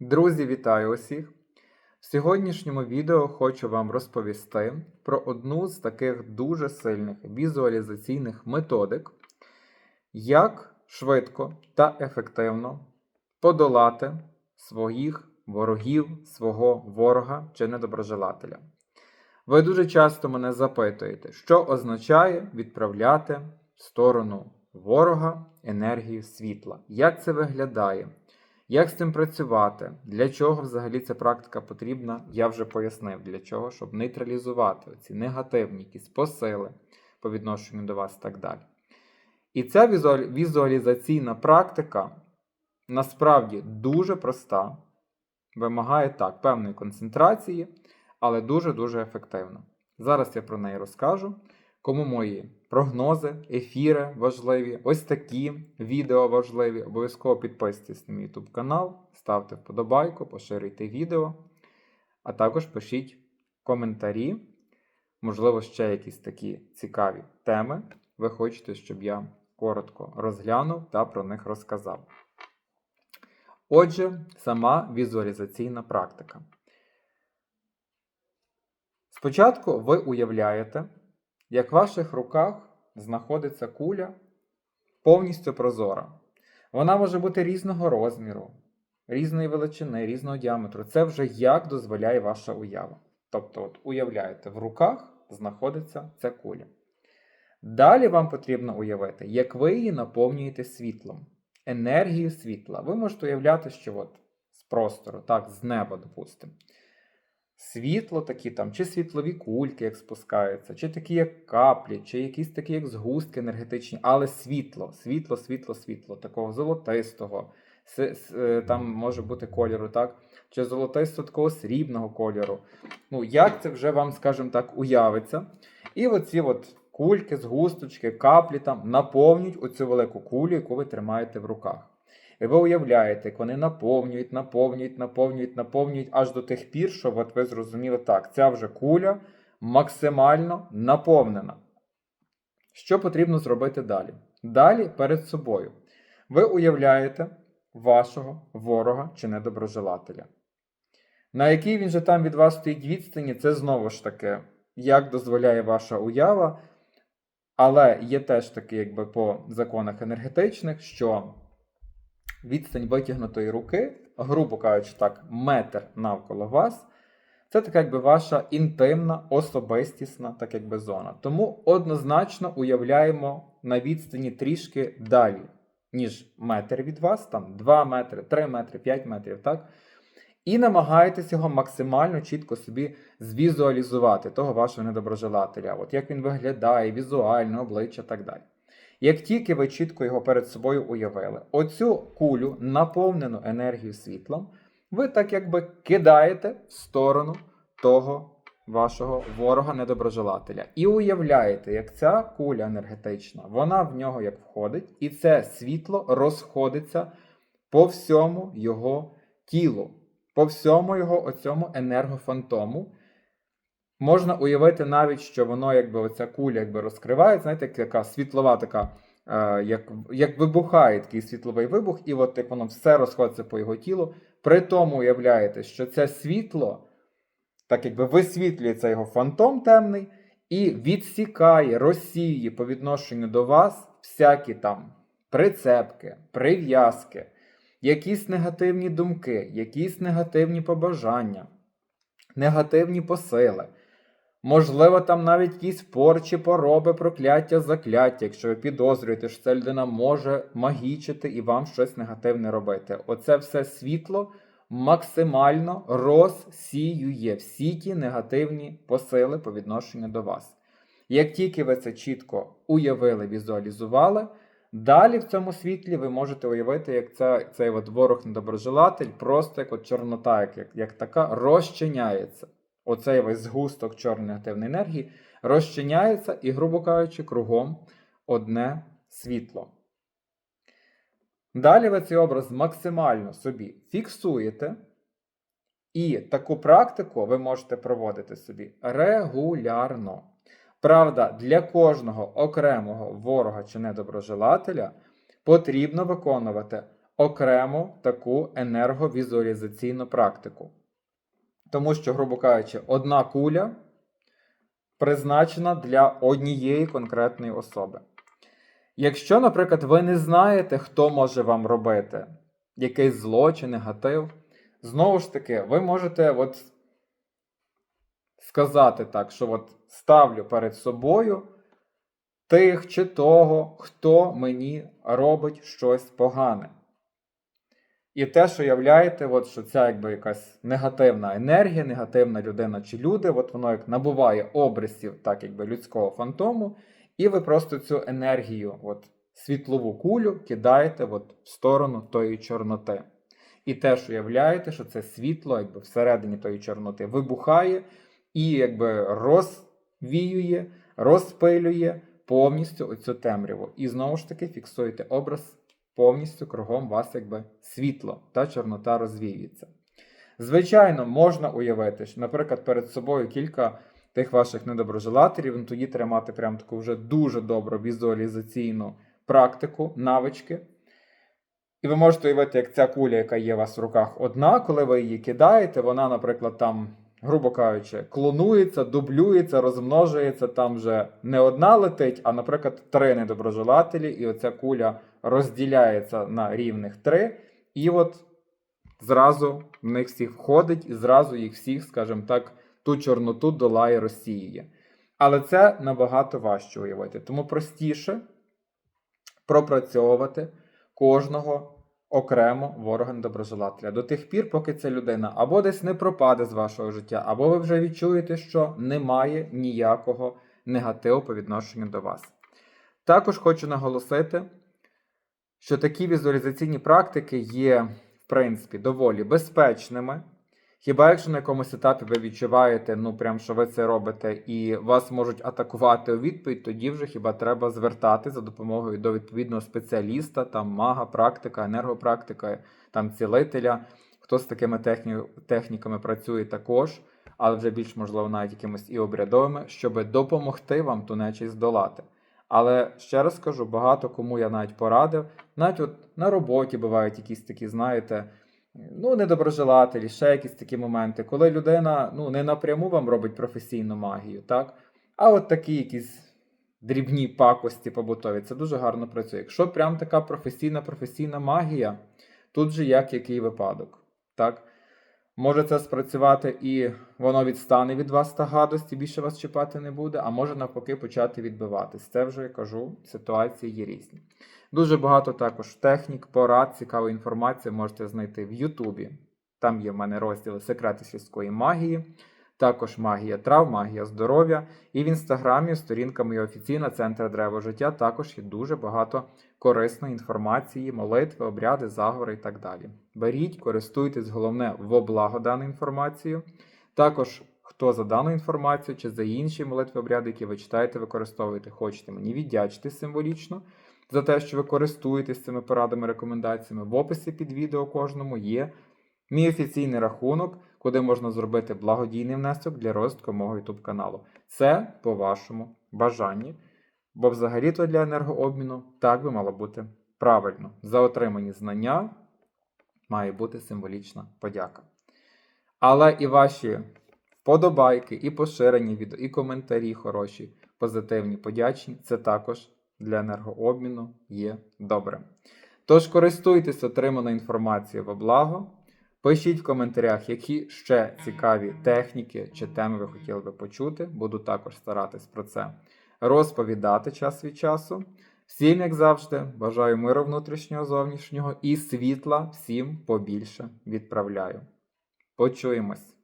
Друзі, вітаю усіх! В сьогоднішньому відео хочу вам розповісти про одну з таких дуже сильних візуалізаційних методик, як швидко та ефективно подолати своїх ворогів, свого ворога чи недоброжелателя. Ви дуже часто мене запитуєте, що означає відправляти в сторону ворога енергію світла. Як це виглядає? Як з цим працювати? Для чого взагалі ця практика потрібна? Я вже пояснив для чого, щоб нейтралізувати ці негативні якісь посили по відношенню до вас і так далі. І ця візуалізаційна практика насправді дуже проста, вимагає так певної концентрації, але дуже-дуже ефективна. Зараз я про неї розкажу. Кому мої прогнози, ефіри важливі, ось такі відео важливі, обов'язково підписуйтесь на мій YouTube канал, ставте вподобайку, поширюйте відео, а також пишіть коментарі, можливо, ще якісь такі цікаві теми ви хочете, щоб я коротко розглянув та про них розказав. Отже, сама візуалізаційна практика. Спочатку ви уявляєте, як в ваших руках знаходиться куля повністю прозора. Вона може бути різного розміру, різної величини, різного діаметру. Це вже як дозволяє ваша уява. Тобто, от уявляєте, в руках знаходиться ця куля. Далі вам потрібно уявити, як ви її наповнюєте світлом, енергією світла. Ви можете уявляти, що от з простору, так, з неба, допустимо. Світло такі там, чи світлові кульки, як спускаються, чи такі, як каплі, чи якісь такі, як згустки енергетичні, але світло, світло, світло, світло, такого золотистого. Е, Там може бути кольору, так? Чи золотисто такого срібного кольору. Ну, як це вже вам, скажімо так, уявиться. І оці от кульки, згусточки, каплі там наповнюють оцю велику кулю, яку ви тримаєте в руках. І ви уявляєте, як вони наповнюють, наповнюють, наповнюють, наповнюють аж до тих пір, що от ви зрозуміли так, ця вже куля максимально наповнена. Що потрібно зробити далі? Далі перед собою. Ви уявляєте вашого ворога чи недоброжелателя. На якій він же там від вас стоїть відстані, це знову ж таки, як дозволяє ваша уява. Але є теж таки, якби по законах енергетичних, що відстань витягнутої руки, грубо кажучи так, метр навколо вас, це така якби ваша інтимна, особистісна так якби зона. Тому однозначно уявляємо на відстані трішки далі, ніж метр від вас, там 2 метри, 3 метри, 5 метрів, так? І намагаєтесь його максимально чітко собі звізуалізувати, того вашого недоброжелателя, от як він виглядає, візуально, обличчя так далі. Як тільки ви чітко його перед собою уявили, оцю кулю, наповнену енергією світлом, ви так якби кидаєте в сторону того вашого ворога-недоброжелателя. І уявляєте, як ця куля енергетична, вона в нього як входить, і це світло розходиться по всьому його тілу, по всьому його оцьому енергофантому. Можна уявити навіть, що воно, якби оця куля якби розкриває, знаєте, як така світлова така, е, як, як вибухає такий світловий вибух, і от як воно все розходиться по його тілу. При тому уявляєте, що це світло, так якби висвітлюється його фантом темний, і відсікає, розсіює по відношенню до вас всякі там прицепки, прив'язки, якісь негативні думки, якісь негативні побажання, негативні посили. Можливо, там навіть якісь порчі, пороби, прокляття, закляття, якщо ви підозрюєте, що ця людина може магічити і вам щось негативне робити. Оце все світло максимально розсіює всі ті негативні посили по відношенню до вас. Як тільки ви це чітко уявили, візуалізували, далі в цьому світлі ви можете уявити, як ця, цей от ворог-недоброжелатель просто як от чорнота, як, як така, розчиняється оцей весь згусток чорної негативної енергії розчиняється і, грубо кажучи, кругом одне світло. Далі ви цей образ максимально собі фіксуєте, і таку практику ви можете проводити собі регулярно. Правда, для кожного окремого ворога чи недоброжелателя потрібно виконувати окрему таку енерговізуалізаційну практику. Тому що, грубо кажучи, одна куля призначена для однієї конкретної особи. Якщо, наприклад, ви не знаєте, хто може вам робити якийсь зло чи негатив, знову ж таки, ви можете от сказати так, що от ставлю перед собою тих чи того, хто мені робить щось погане. І те, що являєте, от, що ця якби якась негативна енергія, негативна людина чи люди, от воно як набуває обрисів, так якби людського фантому, і ви просто цю енергію, от, світлову кулю, кидаєте от, в сторону тої чорноти. І те, що являєте, що це світло, якби всередині тої чорноти вибухає і якби розвіює, розпилює повністю оцю темряву. І знову ж таки фіксуєте образ повністю кругом вас якби світло та чорнота розвіюється. Звичайно, можна уявити, що, наприклад, перед собою кілька тих ваших недоброжелателів, ну, тоді треба мати прям таку вже дуже добру візуалізаційну практику, навички. І ви можете уявити, як ця куля, яка є у вас в руках, одна, коли ви її кидаєте, вона, наприклад, там, грубо кажучи, клонується, дублюється, розмножується, там вже не одна летить, а, наприклад, три недоброжелателі, і оця куля розділяється на рівних три, і от зразу в них всіх входить, і зразу їх всіх, скажімо так, ту чорноту долає, розсіює. Але це набагато важче уявити. Тому простіше пропрацьовувати кожного окремо ворога недоброжелателя до тих пір, поки ця людина або десь не пропаде з вашого життя, або ви вже відчуєте, що немає ніякого негативу по відношенню до вас. Також хочу наголосити, що такі візуалізаційні практики є, в принципі, доволі безпечними. Хіба якщо на якомусь етапі ви відчуваєте, ну прям що ви це робите, і вас можуть атакувати у відповідь, тоді вже хіба треба звертати за допомогою до відповідного спеціаліста, там мага, практика, енергопрактика, там цілителя, хто з такими техні... техніками працює також, але вже більш можливо навіть якимось і обрядовими, щоб допомогти вам ту нечість здолати. Але ще раз кажу, багато кому я навіть порадив, навіть от на роботі бувають якісь такі, знаєте ну, недоброжелателі, ще якісь такі моменти, коли людина ну, не напряму вам робить професійну магію, так? а от такі якісь дрібні пакості побутові, це дуже гарно працює. Якщо прям така професійна професійна магія, тут же як який випадок. так? Може це спрацювати і воно відстане від вас та гадості, більше вас чіпати не буде, а може навпаки почати відбиватись. Це вже я кажу, ситуації є різні. Дуже багато також технік, порад, цікавої інформації можете знайти в Ютубі. Там є в мене розділи секрети сільської магії, також магія трав, магія здоров'я. І в інстаграмі сторінка моя офіційна центр Древо життя також є дуже багато корисної інформації, молитви, обряди, заговори і так далі. Беріть, користуйтесь, головне, во благо даною інформацією. Також, хто за дану інформацію чи за інші молитви обряди, які ви читаєте, використовуєте, хочете мені віддячити символічно за те, що ви користуєтесь цими порадами, рекомендаціями. В описі під відео кожному є мій офіційний рахунок, куди можна зробити благодійний внесок для розвитку мого YouTube каналу. Це по вашому бажанні. Бо взагалі-то для енергообміну так би мало бути правильно. За отримані знання має бути символічна подяка. Але і ваші вподобайки, і поширені відео, і коментарі хороші, позитивні, подячні це також для енергообміну є добре. Тож користуйтесь отриманою інформацією во благо. Пишіть в коментарях, які ще цікаві техніки чи теми ви хотіли би почути. Буду також старатись про це розповідати час від часу. Всім, як завжди, бажаю миру внутрішнього зовнішнього і світла всім побільше відправляю. Почуємось!